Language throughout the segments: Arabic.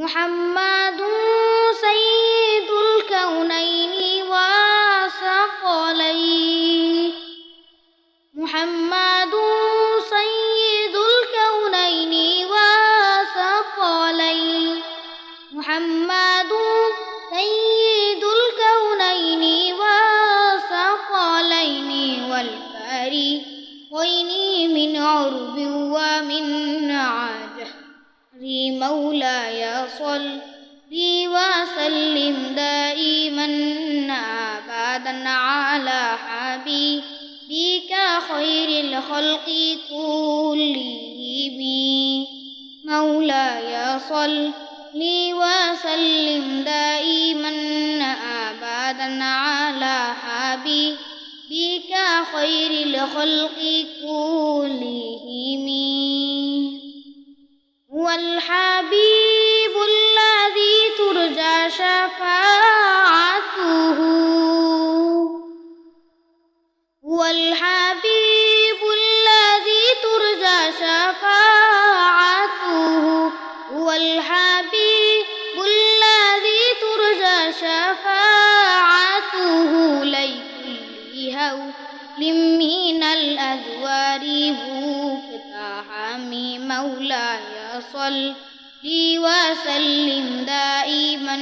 محمد مولاي صل وسلم دائما أبدا على حبيبك خير الخلق كلهم. مولاي صل وسلم دائما أبدا على حبيبك خير الخلق كلهم. هو الحبيب الذي ترجى شفاعته. هو الحبيب الذي ترجى شفاعته. هو الحبيب الذي ترجى شفاعته. لكل هول من الأدوار مقتحم مولاي صل وسلم دائما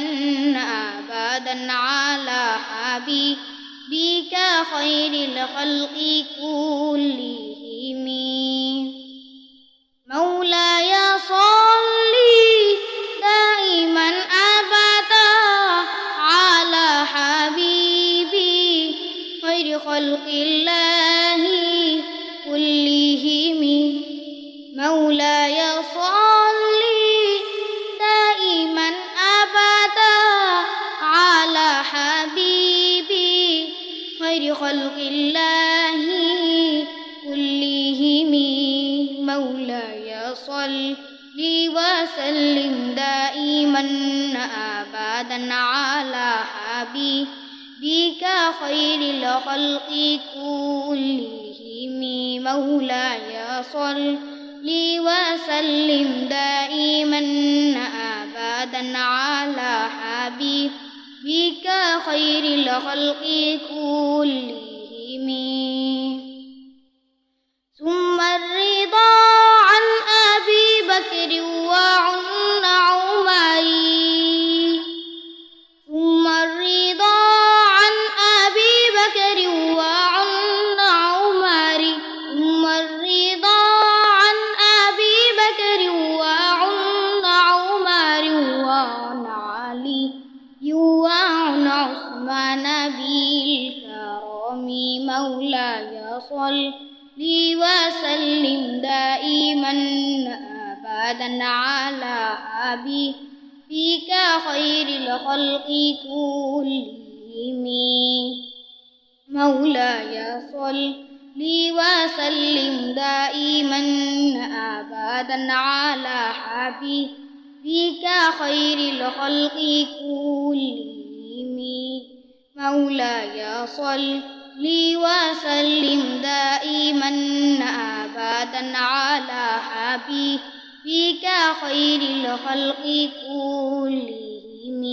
أبدا على حبيبك خير الخلق كلهم. مولاي صل دائما أبدا على حبيبي خير خلق الله خير خلق الله كلهم مولاي صل وسلم دائما أبدا على حبيبك خير الخلق كلهم مولاي صل وسلم دائما أبدا على حبيبك خير الخلق كلهم. ثم الرضا عن أبي بكر وعن عمر. ثم الرضا عن أبي بكر وعن عمر. ثم الرضا عن أبي بكر وعن عمر وعن علي. عثمان بالكرم مولاي صل وسلم دائما أبدا على حبيبك خير الخلق كلهم. مولاي صل وسلم دائما أبدا على حبيبك خير الخلق كلهم. مولاي صل وسلم دائما أبدا على حبيبك خير الخلق كلهم.